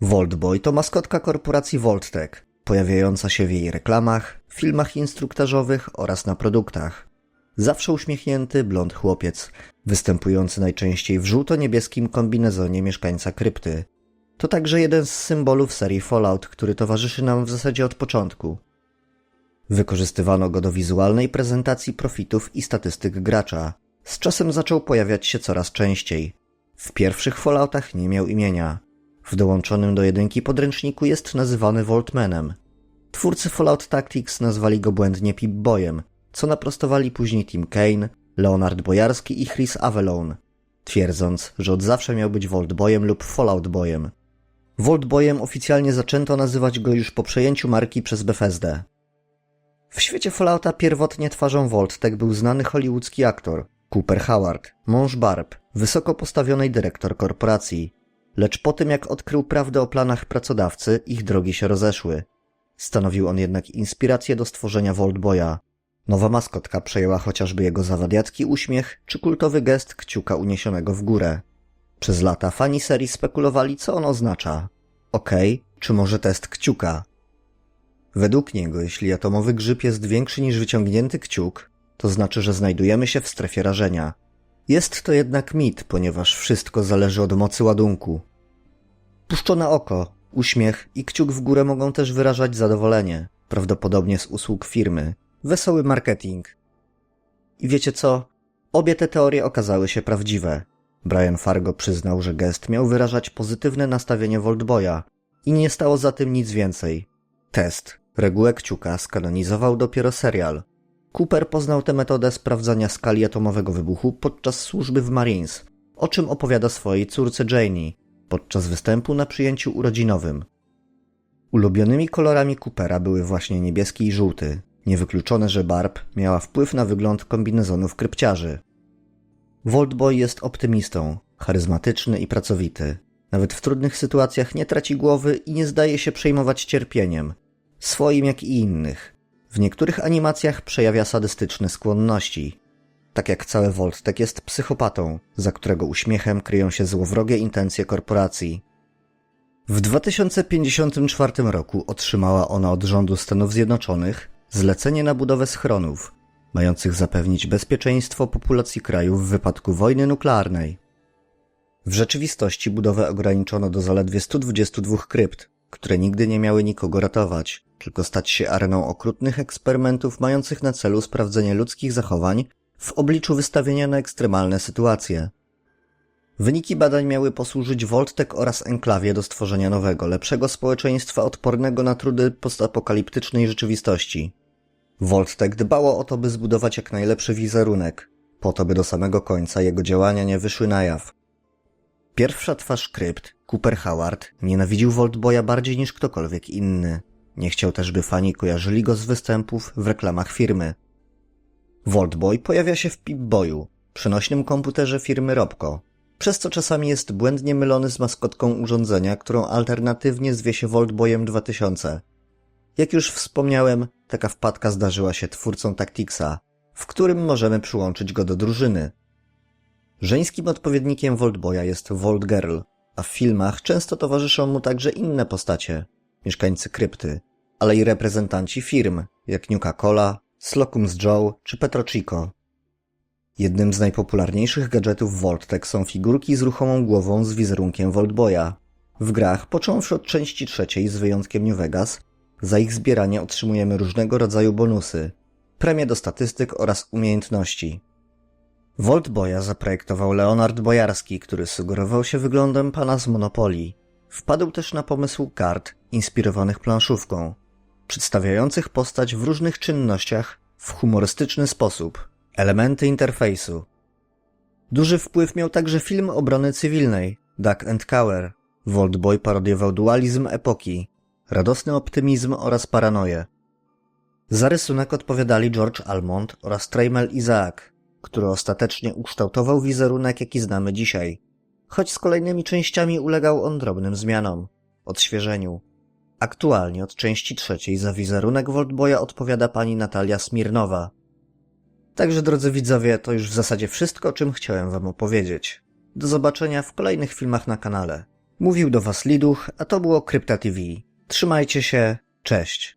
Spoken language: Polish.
Voltboy to maskotka korporacji Volttek, pojawiająca się w jej reklamach, filmach instruktażowych oraz na produktach. Zawsze uśmiechnięty blond chłopiec, występujący najczęściej w żółto-niebieskim kombinezonie mieszkańca krypty. To także jeden z symbolów serii Fallout, który towarzyszy nam w zasadzie od początku. Wykorzystywano go do wizualnej prezentacji profitów i statystyk gracza. Z czasem zaczął pojawiać się coraz częściej. W pierwszych Falloutach nie miał imienia. W dołączonym do jedynki podręczniku jest nazywany Voltmanem. Twórcy Fallout Tactics nazwali go błędnie Pip-Boyem, co naprostowali później Tim Kane, Leonard Bojarski i Chris Avalon, twierdząc, że od zawsze miał być Voltboyem lub Fallout Boyem. Voltboyem oficjalnie zaczęto nazywać go już po przejęciu marki przez Bethesdę. W świecie Fallouta pierwotnie twarzą Voltek był znany hollywoodzki aktor Cooper Howard, mąż Barb, wysoko postawionej dyrektor korporacji. Lecz po tym jak odkrył prawdę o planach pracodawcy, ich drogi się rozeszły. Stanowił on jednak inspirację do stworzenia Voltboya. Nowa maskotka przejęła chociażby jego zawadiacki uśmiech czy kultowy gest kciuka uniesionego w górę. Przez lata fani serii spekulowali, co on oznacza. Okej, czy może test kciuka? Według niego, jeśli atomowy grzyb jest większy niż wyciągnięty kciuk, to znaczy, że znajdujemy się w strefie rażenia. Jest to jednak mit, ponieważ wszystko zależy od mocy ładunku. Puszczone oko, uśmiech i kciuk w górę mogą też wyrażać zadowolenie, prawdopodobnie z usług firmy, wesoły marketing. I wiecie co? Obie te teorie okazały się prawdziwe. Brian Fargo przyznał, że gest miał wyrażać pozytywne nastawienie Voltboya i nie stało za tym nic więcej. Test, regułę kciuka, skanonizował dopiero serial. Cooper poznał tę metodę sprawdzania skali atomowego wybuchu podczas służby w Marines, o czym opowiada swojej córce Janie podczas występu na przyjęciu urodzinowym. Ulubionymi kolorami Coopera były właśnie niebieski i żółty. Niewykluczone, że Barb miała wpływ na wygląd kombinezonów krypciarzy. Voltboy jest optymistą, charyzmatyczny i pracowity. Nawet w trudnych sytuacjach nie traci głowy i nie zdaje się przejmować cierpieniem, swoim jak i innych. W niektórych animacjach przejawia sadystyczne skłonności. Tak jak cały Voltek jest psychopatą, za którego uśmiechem kryją się złowrogie intencje korporacji. W 2054 roku otrzymała ona od rządu Stanów Zjednoczonych zlecenie na budowę schronów, mających zapewnić bezpieczeństwo populacji kraju w wypadku wojny nuklearnej. W rzeczywistości budowę ograniczono do zaledwie 122 krypt, które nigdy nie miały nikogo ratować, tylko stać się areną okrutnych eksperymentów mających na celu sprawdzenie ludzkich zachowań w obliczu wystawienia na ekstremalne sytuacje. Wyniki badań miały posłużyć Voltek oraz Enklawie do stworzenia nowego, lepszego społeczeństwa odpornego na trudy postapokaliptycznej rzeczywistości. Voltek dbało o to, by zbudować jak najlepszy wizerunek, po to by do samego końca jego działania nie wyszły na jaw. Pierwsza twarz krypt, Cooper Howard, nienawidził Voltboya bardziej niż ktokolwiek inny. Nie chciał też, by fani kojarzyli go z występów w reklamach firmy. Voltboy pojawia się w Pip-Boyu, przenośnym komputerze firmy Robco, przez co czasami jest błędnie mylony z maskotką urządzenia, którą alternatywnie zwie się Voltboyem 2000. Jak już wspomniałem, taka wpadka zdarzyła się twórcom Tacticsa, w którym możemy przyłączyć go do drużyny. Żeńskim odpowiednikiem Voltboya jest Volt Girl, a w filmach często towarzyszą mu także inne postacie, mieszkańcy krypty, ale i reprezentanci firm, jak Nuka-Cola, Slocum's Joe czy Petrochico. Jednym z najpopularniejszych gadżetów Voltek są figurki z ruchomą głową z wizerunkiem Voltboya. W grach, począwszy od części trzeciej z wyjątkiem New Vegas, za ich zbieranie otrzymujemy różnego rodzaju bonusy, premie do statystyk oraz umiejętności. Voltboya zaprojektował Leonard Bojarski, który sugerował się wyglądem pana z Monopolii. Wpadł też na pomysł kart inspirowanych planszówką, przedstawiających postać w różnych czynnościach w humorystyczny sposób, elementy interfejsu. Duży wpływ miał także film obrony cywilnej Duck and Cower. Voltboy parodiował dualizm epoki, radosny optymizm oraz paranoję. Za rysunek odpowiadali George Almond oraz Trammell Isaac, który ostatecznie ukształtował wizerunek, jaki znamy dzisiaj, choć z kolejnymi częściami ulegał on drobnym zmianom, odświeżeniu. Aktualnie od części trzeciej za wizerunek Voltboya odpowiada pani Natalia Smirnowa. Także drodzy widzowie, to już w zasadzie wszystko, o czym chciałem wam opowiedzieć. Do zobaczenia w kolejnych filmach na kanale. Mówił do Was Liduch, a to było Krypta TV. Trzymajcie się, cześć.